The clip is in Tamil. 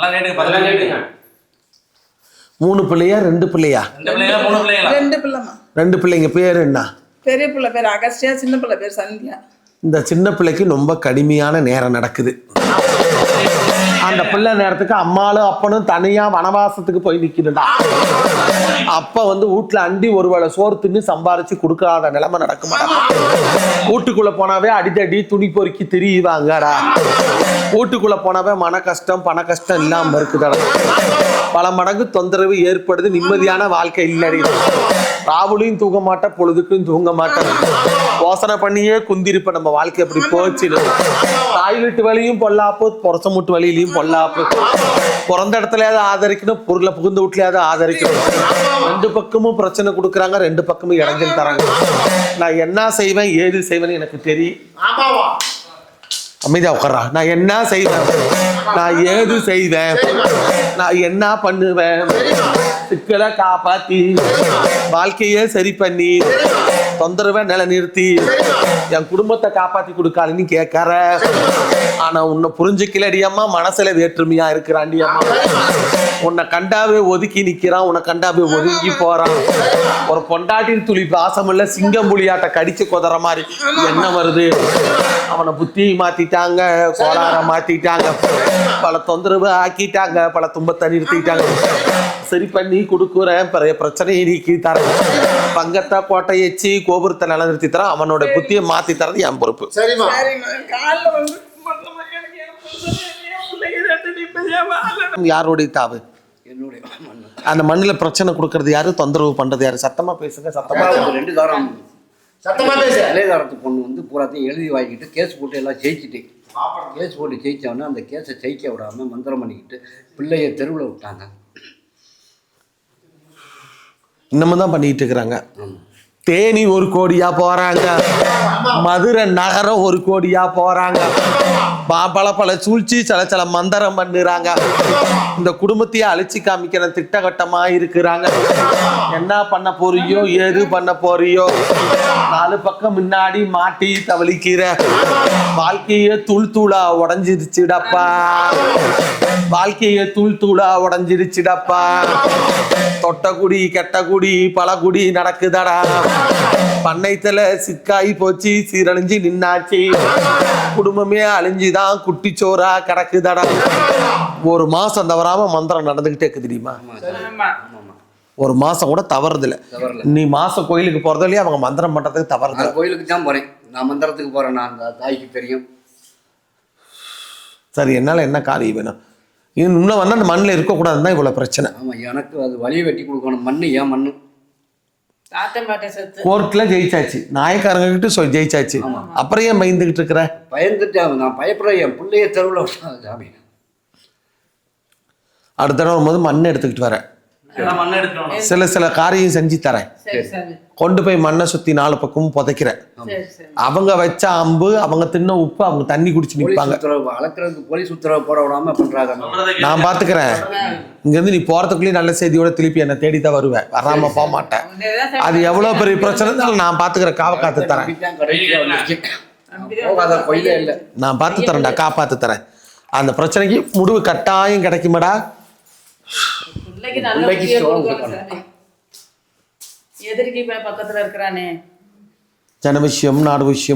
நல்லா மூணு பிள்ளையா ரெண்டு பிள்ளையா? ரெண்டு பிள்ளைங்களா மூணு பிள்ளைங்களா ரெண்டு பிள்ளைம்மா. ரெண்டு பிள்ளைங்க பேர் என்ன? பெரிய பிள்ளை பேர் அகஸ்டியா சின்ன பிள்ளை பேர் சந்தியா. இந்த சின்ன பிள்ளைக்கு ரொம்ப கடுமையான நேரம் நடக்குது. அந்த பிள்ளை நேரத்துக்கு அம்மாலும் அப்பனும் தனியா வனவாசத்துக்கு போய் நிக்கணும்டா அப்ப வந்து வீட்டுல அண்டி ஒரு வேளை சோறு தின்னு சம்பாரிச்சு கொடுக்காத நிலைமை நடக்குமா வீட்டுக்குள்ள போனாவே அடித்தடி துணி பொறுக்கி திரியுவாங்கடா. வீட்டுக்குள்ள போனாவே மன கஷ்டம் பண கஷ்டம் இல்லாம இருக்குதடா. பல மடங்கு தொந்தரவு ஏற்படுது நிம்மதியான வாழ்க்கை இல்லடி. ராவுலையும் தூங்க மாட்டேன் பொழுதுக்கும் தூங்க மாட்டேன் யோசனை பண்ணியே குந்திருப்ப நம்ம வாழ்க்கை அப்படி போச்சு. டாய்லெட் வழியும் பொல்லாப்பு புரச மூட்டு வழியிலையும் பொல்லாப்பு. பிறந்த இடத்துலயாவது ஆதரிக்கணும் பொருளை புகுந்த வீட்லயாவது ஆதரிக்கணும். ரெண்டு பக்கமும் பிரச்சனை கொடுக்குறாங்க ரெண்டு பக்கமும் இடைஞ்சல் தராங்க. நான் என்ன செய்வேன் ஏது செய்வேன்னு எனக்கு தெரியும் அமைதியா உட்கார்றா. நான் என்ன செய்வேன்? நான் ஏது செய்வேன்? நான் என்ன பண்ணுவேன்? சிக்கலை காப்பாத்தி வாழ்க்கையே சரி பண்ணி தொந்தரவை நிலைநிறுத்தி என் குடும்பத்தை காப்பாத்தி கொடுக்காதுன்னு கேட்கற. ஆனா உன்னை புரிஞ்சுக்கலடி அம்மா மனசுல வேற்றுமையா இருக்கிறாண்டி அம்மா. உன்னை கண்டாவே ஒதுக்கி நிக்கிறான் உன்னை கண்டாவே ஒதுங்கி போறான். ஒரு பொண்டாட்டின் துளி பாசமுள்ள சிங்கம் புலியாட்ட கடிச்சு கொதற மாதிரி. என்ன வருது? அவனை புத்தி மாத்திட்டாங்க கோளாற மாத்திட்டாங்க பல தொந்தரவு ஆக்கிட்டாங்க பல துன்பத்தை நிறுத்திட்டாங்க. சரி பண்ணி கொடுக்குறேன் பிற பிரச்சனையை நீக்கி தரேன். பங்கத்தை கோட்டை எச்சி கோபுரத்தை நிலநிறுத்தி தரேன். அவனோட புத்தியை மாத்தி தரது என் பொறுப்பு. சரிம்மா சரிம்மா காலில் வந்து மொத்தமா எனக்கு என் புருஷன் என் பிள்ளைங்க ரெண்டு நிம்மதியா வாழணும். யாருடைய தாவு? என்னுடைய அந்த மண்ணில் பிரச்சனை கொடுக்கறது யாரு? தொந்தரவு பண்றது யாரு? சத்தமா பேசுங்க சத்தமா ஒரு ரெண்டு தாரம் சத்தமா பேசு. இளையதாரத்து பொண்ணு வந்து பூராத்தையும் எழுதி வாங்கிட்டு கேஸ் போட்டு எல்லாம் ஜெயிச்சிட்டேன் கேஸ் போட்டு ஜெயிச்சவொடனே அந்த கேஸை ஜெயிக்க விடாம மந்திரம் பண்ணிக்கிட்டு பிள்ளைய தெருவில் விட்டாங்க. இன்னமும் தான் பண்ணிட்டு இருக்கிறாங்க. தேனி ஒரு கோடியா போறாங்க. மதுரை நகரம் ஒரு கோடியா போறாங்க. பல பல சூழ்ச்சி சில சில மந்திரம் பண்ணுறாங்க. இந்த குடும்பத்தையே அழிச்சு காமிக்கிற திட்டகட்டமா இருக்கிறாங்க. என்ன பண்ண போறியோ ஏது பண்ண போறியோ. நாலு பக்கம் முன்னாடி மாட்டி தவளிக்கிற. வாழ்க்கையே தூள் தூளா உடஞ்சிருச்சுடப்பா. வாழ்க்கையே தூள் தூளா உடஞ்சிருச்சுடப்பா. தொட்ட குடி கெட்ட குடி பல குடி நடக்குதடா. பண்ணைத்துல சிக்காயி போச்சு சீரழிஞ்சு நின்னாச்சு. குடும்பமே அழிஞ்சுதான் குட்டிச்சோரா கிடக்குதடா. ஒரு மாசம் தவறாம மந்திரம் நடந்துகிட்டே இருக்கு தெரியுமா? ஆமாம் ஒரு மாசம் கூட தவறுதில்ல. நீ மாசம் கோயிலுக்கு போறதுலயே அவங்க மந்திரம் பண்றதுக்கு தவறுதில்ல. கோயிலுக்கு தான் போறேன். நான் மந்திரத்துக்கு போறேன். நான் அந்த தாய்க்கு தெரியும். சரி என்னால என்ன காரியம் வேணும்? இன்னும் வந்து அந்த மண்ணில் இருக்கக்கூடாதுன்னு தான் இவ்வளவு பிரச்சனை. ஆமா எனக்கு அது வழியை வெட்டி கொடுக்கணும். மண்ணு ஏன் மண்ணு? கோர்ட்ல ஜெயிச்சாச்சு. நாயக்காரங்க கிட்ட சொல் ஜெயிச்சாச்சு அப்புறம் ஏன் பயந்துகிட்டு இருக்கிற? பயந்துட்டு நான் பயப்படுறேன் என் பிள்ளைய தெருவில் சாமி. அடுத்த தடவை வரும்போது மண் எடுத்துக்கிட்டு வரேன். சில சில காரியம் செஞ்சு தரேன். சரி சரி. கொண்டு போய் மண்ணை சுத்தி நாலு பக்கமும் புதைக்கிறேன். அவங்க வச்ச அம்பு அவங்க தின்ன உப்பு அவங்க தண்ணி குடிச்சு நிற்பாங்க போலீஸ் உத்தரவு போட விடாம பண்றாங்க. நான் பாத்துக்கிறேன். இங்கிருந்து நீ போறதுக்குள்ளேயே நல்ல செய்தியோட திருப்பி என்னை தேடி தான் வருவேன். வராம போக மாட்டேன் அது எவ்வளவு பெரிய பிரச்சனை இருந்தாலும் நான் பாத்துக்கிறேன். காவ காத்து தரேன். நான் பார்த்து தரேன்டா காப்பாத்து தரேன். அந்த பிரச்சனைக்கு முடிவு கட்டாயம் கிடைக்குமாடா? பிள்ளைக்கு கொடுக்கணும் சாமி. எதிர்க்கு பக்கத்துல இருக்கிறானே ஜன விஷயம் நாடு விஷயம்